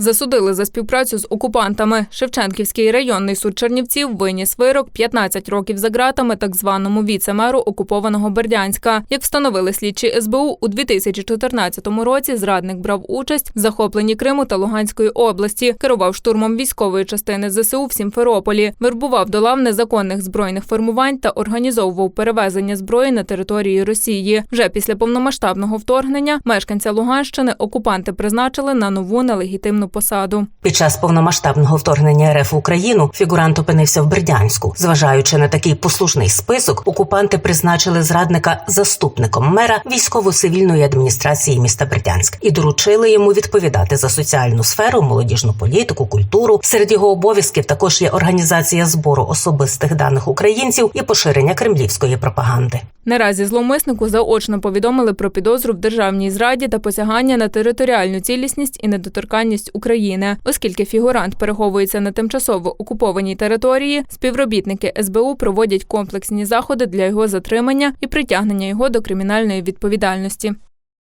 Засудили за співпрацю з окупантами. Шевченківський районний суд Чернівців виніс вирок 15 років за ґратами так званому віце-меру окупованого Бердянська. Як встановили слідчі СБУ, у 2014 році зрадник брав участь в захопленні Криму та Луганської області, керував штурмом військової частини ЗСУ в Сімферополі, вербував до лав незаконних збройних формувань та організовував перевезення зброї на території Росії. Вже після повномасштабного вторгнення мешканця Луганщини окупанти призначили на нову нелегітимну посаду. Під час повномасштабного вторгнення РФ в Україну фігурант опинився в Бердянську. Зважаючи на такий послужний список, окупанти призначили зрадника заступником мера військово-цивільної адміністрації міста Бердянськ і доручили йому відповідати за соціальну сферу, молодіжну політику, культуру. Серед його обов'язків також є організація збору особистих даних українців і поширення кремлівської пропаганди. Наразі зловмиснику заочно повідомили про підозру в державній зраді та посягання на територіальну цілісність і недоторканність України, оскільки фігурант переховується на тимчасово окупованій території. Співробітники СБУ проводять комплексні заходи для його затримання і притягнення його до кримінальної відповідальності.